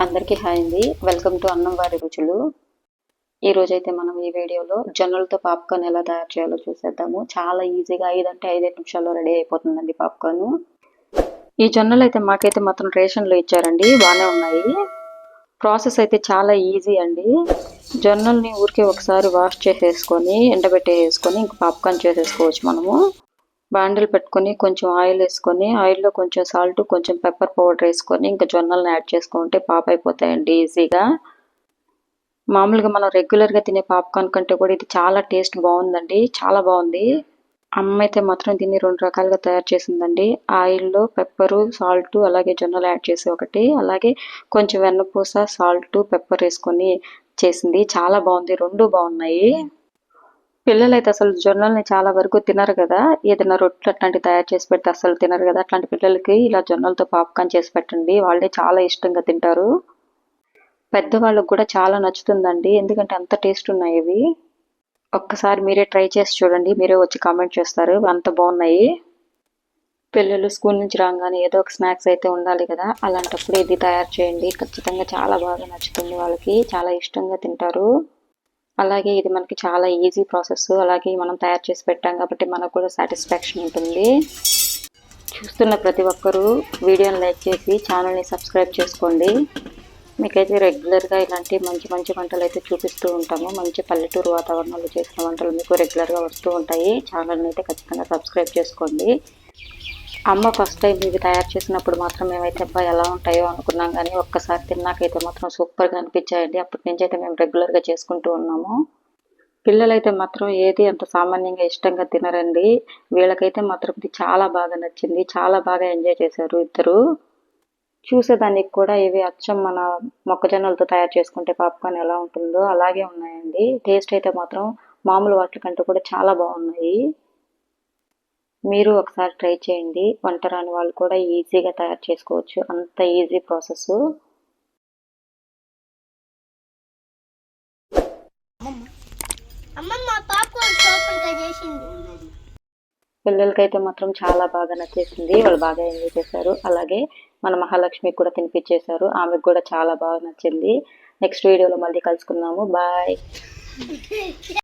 అందరికీ హాయ్ అండి. Welcome to అన్నం వారి రుచులు. ఈ రోజైతే మనం ఈ వీడియోలో జొన్నలతో పాప్కార్న్ ఎలా తయారు చేయాలో చూసేద్దాము. చాలా ఈజీగా ఐదు అంటే ఐదు నిమిషాల్లో రెడీ అయిపోతుందండి పాప్కార్న్. ఈ జొన్నలు అయితే మాకైతే మాత్రం రేషన్లో ఇచ్చారండి. బాగానే ఉన్నాయి. ప్రాసెస్ అయితే చాలా ఈజీ అండి. జొన్నల్ని ఊరికే ఒకసారి వాష్ చేసేసుకొని ఎండబెట్టేసుకొని ఇంక పాప్కార్న్ చేసేసుకోవచ్చు మనము. బాండిల్ పెట్టుకొని కొంచెం ఆయిల్ వేసుకొని ఆయిల్లో కొంచెం సాల్ట్ కొంచెం పెప్పర్ పౌడర్ వేసుకొని ఇంకా జొన్నలను యాడ్ చేసుకుంటే పాప్ అయిపోతాయండి ఈజీగా. మామూలుగా మనం రెగ్యులర్గా తినే పాప్కార్న్ కంటే కూడా ఇది చాలా టేస్ట్ బాగుందండి చాలా బాగుంది. అమ్మ అయితే మాత్రం దీన్ని రెండు రకాలుగా తయారు చేసిందండి. ఆయిల్లో పెప్పరు సాల్ట్ అలాగే జొన్నలు యాడ్ చేసి ఒకటి అలాగే కొంచెం వెన్నపూస సాల్ట్ పెప్పర్ వేసుకొని చేసింది. చాలా బాగుంది రెండు బాగున్నాయి. పిల్లలైతే అసలు జొన్నల్ని చాలా వరకు తినరు కదా. ఏదైనా రొట్టెలు అట్లాంటివి తయారు చేసి పెడితే అసలు తినరు కదా. అట్లాంటి పిల్లలకి ఇలా జొన్నలతో పాప్కాన్ చేసి పెట్టండి. వాళ్ళే చాలా ఇష్టంగా తింటారు. పెద్దవాళ్ళకి కూడా చాలా నచ్చుతుందండి. ఎందుకంటే అంత టేస్ట్ ఉన్నాయి ఇవి. ఒక్కసారి మీరే ట్రై చేసి చూడండి. మీరే వచ్చి కామెంట్ చేస్తారు. అంత బాగున్నాయి. పిల్లలు స్కూల్ నుంచి రాగానే ఏదో ఒక స్నాక్స్ అయితే ఉండాలి కదా. అలాంటప్పుడు ఇది తయారు చేయండి. ఖచ్చితంగా చాలా బాగా నచ్చుతుంది వాళ్ళకి. చాలా ఇష్టంగా తింటారు. అలాగే ఇది మనకి చాలా ఈజీ ప్రాసెస్ అలాగే మనం తయారు చేసి పెట్టాం కాబట్టి మనకు కూడా సాటిస్ఫాక్షన్ ఉంటుంది. చూస్తున్న ప్రతి ఒక్కరూ వీడియోని లైక్ చేసి ఛానల్ని సబ్స్క్రైబ్ చేసుకోండి. మీకైతే రెగ్యులర్గా ఇలాంటి మంచి మంచి వంటలు అయితే చూపిస్తూ ఉంటాము. మంచి పల్లెటూరు వాతావరణంలో చేసిన వంటలు మీకు రెగ్యులర్గా వస్తూ ఉంటాయి. ఛానల్ని అయితే ఖచ్చితంగా సబ్స్క్రైబ్ చేసుకోండి. అమ్మ ఫస్ట్ టైం ఇవి తయారు చేసినప్పుడు మాత్రం మేమైతే అబ్బా ఎలా ఉంటాయో అనుకున్నాం. కానీ ఒక్కసారి తిన్నాకైతే మాత్రం సూపర్గా అనిపించాయండి. అప్పటి నుంచి అయితే మేము రెగ్యులర్గా చేసుకుంటూ ఉన్నాము. పిల్లలైతే మాత్రం ఏది అంత సామాన్యంగా ఇష్టంగా తినరండి. వీళ్ళకైతే మాత్రం ఇది చాలా బాగా నచ్చింది. చాలా బాగా ఎంజాయ్ చేశారు ఇద్దరు. చూసేదానికి కూడా ఇవి అచ్చం మన మొక్కజొన్నలతో తయారు చేసుకుంటే పాప్కార్న్ ఎలా ఉంటుందో అలాగే ఉన్నాయండి. టేస్ట్ అయితే మాత్రం మామూలు వాటి కంటే కూడా చాలా బాగున్నాయి. మీరు ఒకసారి ట్రై చేయండి. వంట రాని వాళ్ళు కూడా ఈజీగా తయారు చేసుకోవచ్చు. అంత ఈజీ ప్రాసెస్. పిల్లలకైతే మాత్రం చాలా బాగా నచ్చేసింది. వాళ్ళు బాగా ఎంజాయ్ చేశారు. అలాగే మన మహాలక్ష్మికి కూడా తినిపించేశారు ఆమెకు కూడా చాలా బాగా నచ్చింది. నెక్స్ట్ వీడియోలో మళ్ళీ కలుసుకుందాము. బాయ్.